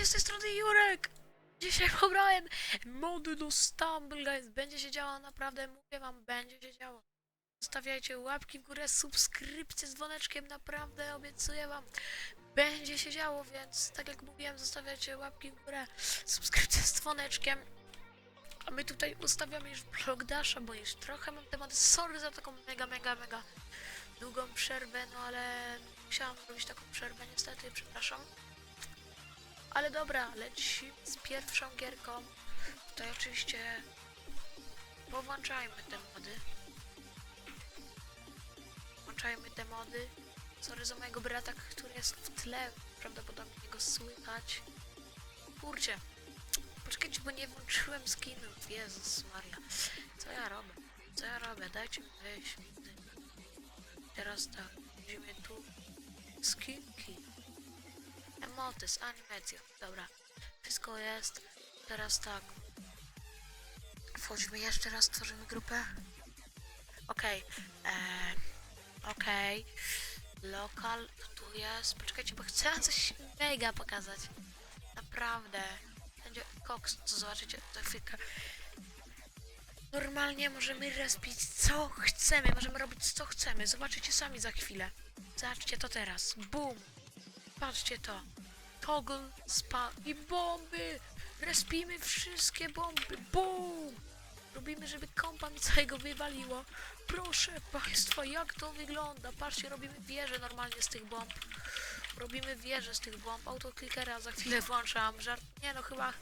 Witajcie z tej strony Jurek! Dzisiaj pobrałem mody do Stumble Guys. Będzie się działo naprawdę, mówię wam, będzie się działo. Zostawiajcie łapki w górę, subskrypcję z dzwoneczkiem, naprawdę obiecuję wam. Będzie się działo, więc tak jak mówiłem, zostawiajcie łapki w górę, subskrypcję z dzwoneczkiem. A my tutaj ustawiamy już vlog Dasha, bo już trochę mam temat. Sorry za taką mega, mega, mega długą przerwę, no ale musiałam zrobić taką przerwę niestety, przepraszam. Ale dobra, lecimy z pierwszą gierką. Tutaj oczywiście powłączajmy te mody. Włączajmy te mody. Sorry za mojego brata, który jest w tle. Prawdopodobnie go słychać. Kurczę. Poczekajcie, bo nie włączyłem skinów. Jezus Maria. Co ja robię? Co ja robię? Dajcie mi wyjść. Teraz tak. Widzimy tu skinki. Emotes, animacja. Dobra. Wszystko jest. Teraz tak. Wchodzimy jeszcze raz, tworzymy grupę. Okej. Eee, Okej. Lokal tu jest. Poczekajcie, bo chcę coś mega pokazać. Naprawdę. Będzie koks, co zobaczycie za chwilkę. Normalnie możemy respić co chcemy, możemy robić co chcemy. Zobaczycie sami za chwilę. Zobaczcie to teraz. Boom. Patrzcie to. Toggle, spa i bomby. Respimy wszystkie bomby. Boom. Robimy, żeby kompa całego wywaliło. Proszę Państwa, jak to wygląda? Patrzcie, robimy wieżę normalnie z tych bomb. Robimy wieżę z tych bomb. Autoklikera za chwilę włączam. Żart. Nie no, chyba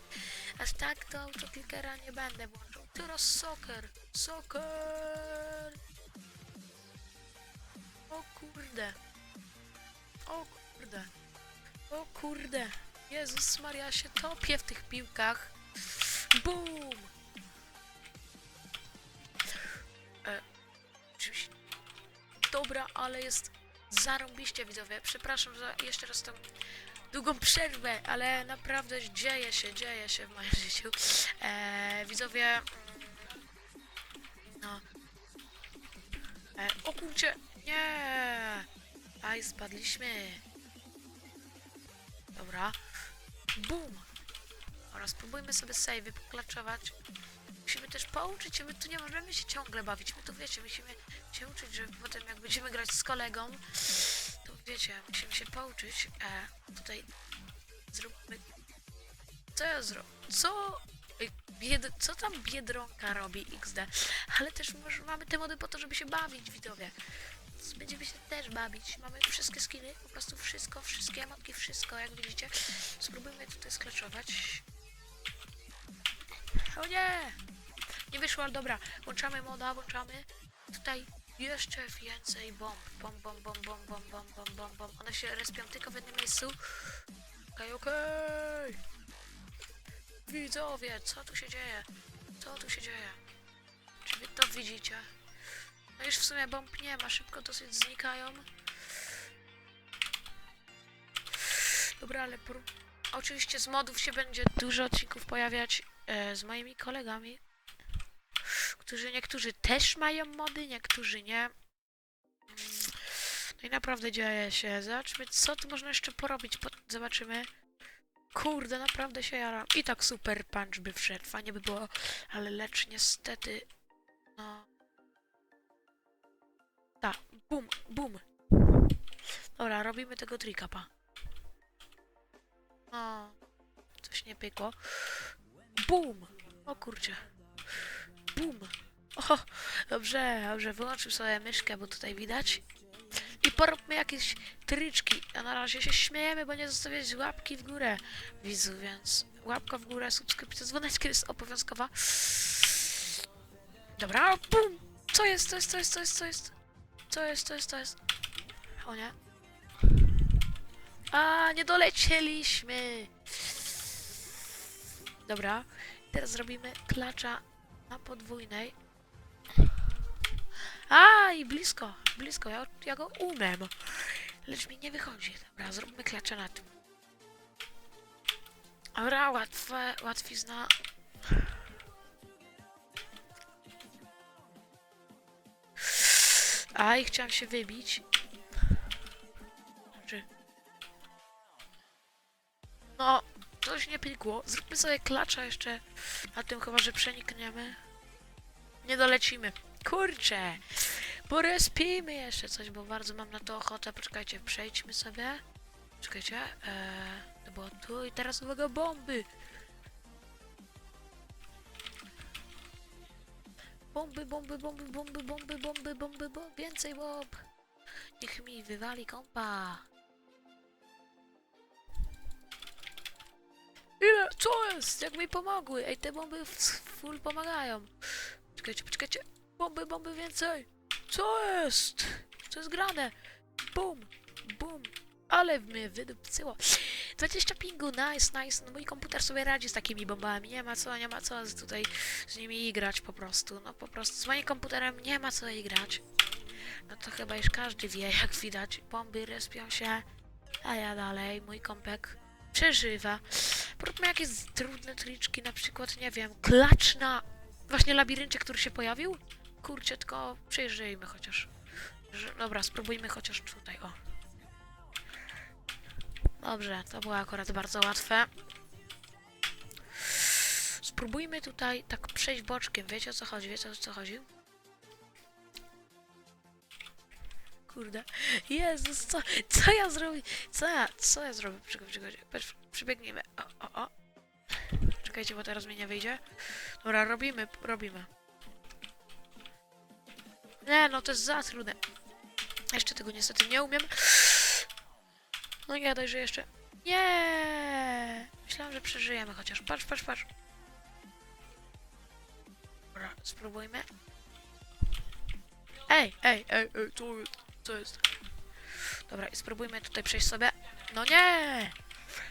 aż tak to autoklikera nie będę włączał. Teraz soccer. Soccer. O kurde. O kurde. O kurde. Jezus Maria, się topię w tych piłkach. Boom. E. Dobra, ale jest zarąbiście widzowie. Przepraszam za jeszcze raz tą długą przerwę, ale naprawdę dzieje się, dzieje się w moim życiu. E, widzowie... No. E, o kurczę, nie! Aj, spadliśmy. Dobra. Boom! Oraz spróbujmy sobie savey poklaczować. Musimy też pouczyć się, my tu nie możemy się ciągle bawić. My tu wiecie, musimy się uczyć, że potem jak będziemy grać z kolegą, to wiecie, musimy się pouczyć. E, tutaj zróbmy... Co ja zrobię? Co... Bied... Co tam Biedronka robi XD? Ale też może mamy te mody po to, żeby się bawić, widzowie. Więc Będziemy się też bawić. Mamy wszystkie skiny, po prostu wszystko, wszystkie emotki, wszystko, jak widzicie. Spróbujmy tutaj sklaczować. O nie! Nie wyszło, dobra. Włączamy moda, włączamy. Tutaj jeszcze więcej bomb. Bomb, bomb, bomb, bomb, bomb, bomb, bomb, bomb, bomb. One się respią tylko w jednym miejscu. Okej, okej. Widzowie, co tu się dzieje? Co tu się dzieje? Czy wy to widzicie? No już w sumie bomb nie ma, szybko dosyć znikają. Dobra, ale oczywiście z modów się będzie dużo odcinków pojawiać e, z moimi kolegami, którzy niektórzy też mają mody, niektórzy nie. No i naprawdę dzieje się. Zobaczmy, co tu można jeszcze porobić. Po- zobaczymy. Kurde, naprawdę się jaram. I tak super punch by wszedł, fajnie by było, ale lecz niestety, no... Bum, bum. Dobra, robimy tego trikapa. No, coś nie pykło. Bum! O kurczę. Bum! O, dobrze, dobrze, wyłączył sobie myszkę, bo tutaj widać. I poróbmy jakieś tryczki. A na razie się śmiejemy, bo nie zostawiać łapki w górę widzu, więc łapka w górę, subskrypcja, dzwoneczka jest obowiązkowa. Dobra, bum! Co jest, co jest, co jest, co jest, co jest? Co jest, co jest, co jest? O nie. A, nie dolecieliśmy. Dobra, teraz zrobimy klacza na podwójnej. A, i blisko, blisko, ja, ja go umiem. Lecz mi nie wychodzi. Dobra, zróbmy klacza na tym. Dobra, łatwe, łatwizna. Aj, chciałam się wybić. Czy... No, coś nie pykło. Zróbmy sobie klacza jeszcze. Na tym chyba, że przenikniemy. Nie dolecimy. Kurczę. Porespijmy jeszcze coś, bo bardzo mam na to ochotę. Poczekajcie, przejdźmy sobie. Czekajcie. Eee, to było tu i teraz uwaga, bomby. Bomby, bomby, bomby, bomby, bomby, bomby, bomby, bomby, więcej bomb. Niech mi wywali kompa. Ile? Co jest? Jak mi pomogły? Ej, te bomby full pomagają. Czekajcie, poczekajcie. Bomby, bomby więcej. Co jest? Co jest grane? Bum, bum. Ale mnie wydupcyło. 20 pingu, nice, nice. No mój komputer sobie radzi z takimi bombami. Nie ma co, nie ma co tutaj z nimi grać po prostu. No po prostu z moim komputerem nie ma co grać. No to chyba już każdy wie, jak widać. Bomby respią się, a ja dalej, mój kompek przeżywa. Róbmy jakieś trudne triczki, na przykład, nie wiem, klacz na właśnie labiryncie, który się pojawił. Kurczę, tylko przejrzyjmy chociaż. Dobra, spróbujmy chociaż tutaj, o. Dobrze, to było akurat bardzo łatwe. Spróbujmy tutaj tak przejść boczkiem. Wiecie o co chodzi? Wiecie o co chodzi? Kurde. Jezus, co, co ja zrobię? Co ja, co ja zrobię? Czekaj, czekaj, przybiegniemy. O, o, o. Czekajcie, bo teraz mi nie wyjdzie. Dobra, robimy, robimy. Nie, no to jest za trudne. Jeszcze tego niestety nie umiem. No nie gadaj, że jeszcze... Nie! Myślałem, że przeżyjemy chociaż. Patrz, patrz, patrz. Dobra, spróbujmy. Ej, ej, ej, ej, co jest? Dobra, spróbujmy tutaj przejść sobie. No nie!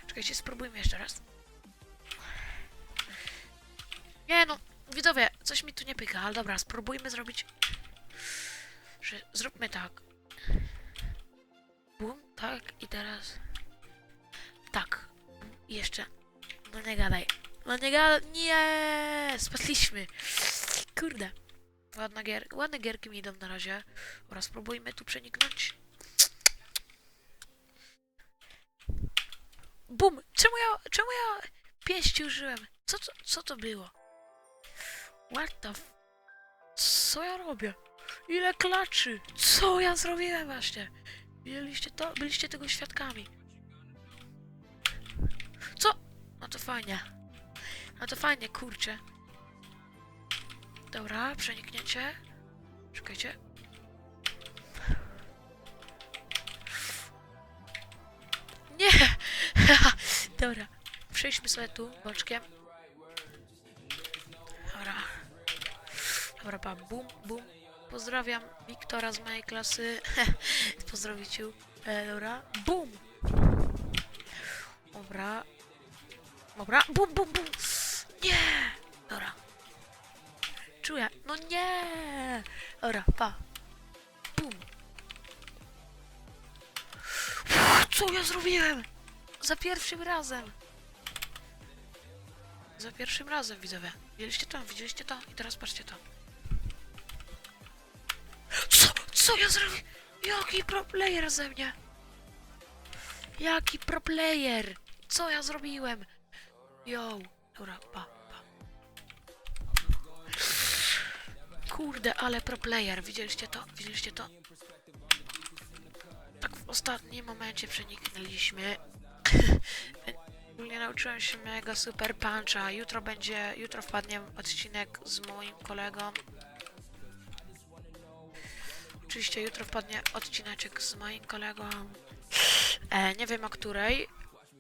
Czekajcie, spróbujmy jeszcze raz. Nie no, widzowie, coś mi tu nie pyka, ale dobra, spróbujmy zrobić... Że zróbmy tak. Tak, i teraz... Tak. Jeszcze. No nie gadaj. No nie gadaj. Nie! Spadliśmy. Kurde. Ładna gier... Ładne gierki mi idą na razie. Oraz spróbujmy tu przeniknąć. Bum! Czemu ja... Czemu ja pięści użyłem? Co to, co to było? What the f... Co ja robię? Ile klaczy? Co ja zrobiłem właśnie? Widzieliście to? Byliście tego świadkami. Co? No to fajnie. No to fajnie, kurczę. Dobra, przeniknięcie. Czekajcie. Nie! Dobra. Przejdźmy sobie tu boczkiem. Dobra. Dobra, pa, bum, bum. Pozdrawiam Wiktora z mojej klasy. Pozdrowić cię. E, dobra. Bum! Dobra. Dobra. Bum, bum, bum. Nie! Dobra. Czuję. No nie! Dobra, pa. Bum. Co ja zrobiłem? Za pierwszym razem. Za pierwszym razem, widzowie. Widzieliście to? Widzieliście to? I teraz patrzcie to. Co? Ja zrobię? Jaki pro player ze mnie? Jaki pro player? Co ja zrobiłem? Yo. Dobra, pa, pa. Kurde, ale pro player. Widzieliście to? Widzieliście to? Tak w ostatnim momencie przeniknęliśmy. Nie nauczyłem się mega super puncha. Jutro będzie, jutro wpadnie odcinek z moim kolegą. Oczywiście jutro wpadnie odcineczek z moim kolegą. E, nie wiem o której.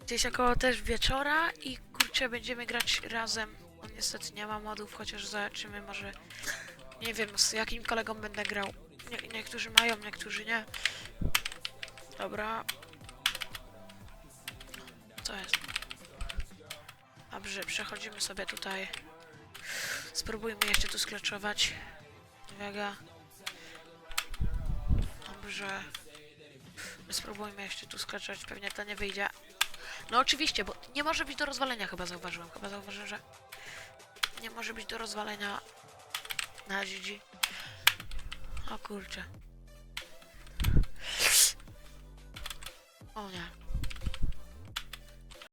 Gdzieś około też wieczora i kurczę będziemy grać razem. On niestety nie ma modów, chociaż zobaczymy może. Nie wiem z jakim kolegą będę grał. Nie, niektórzy mają, niektórzy nie. Dobra. Co jest? Dobrze, przechodzimy sobie tutaj. Spróbujmy jeszcze tu skleczować. Uwaga. Dobrze. Spróbujmy jeszcze tu skleczować, pewnie to nie wyjdzie. No oczywiście, bo nie może być do rozwalenia chyba zauważyłem. Chyba zauważyłem, że nie może być do rozwalenia na GG. O kurczę. O nie.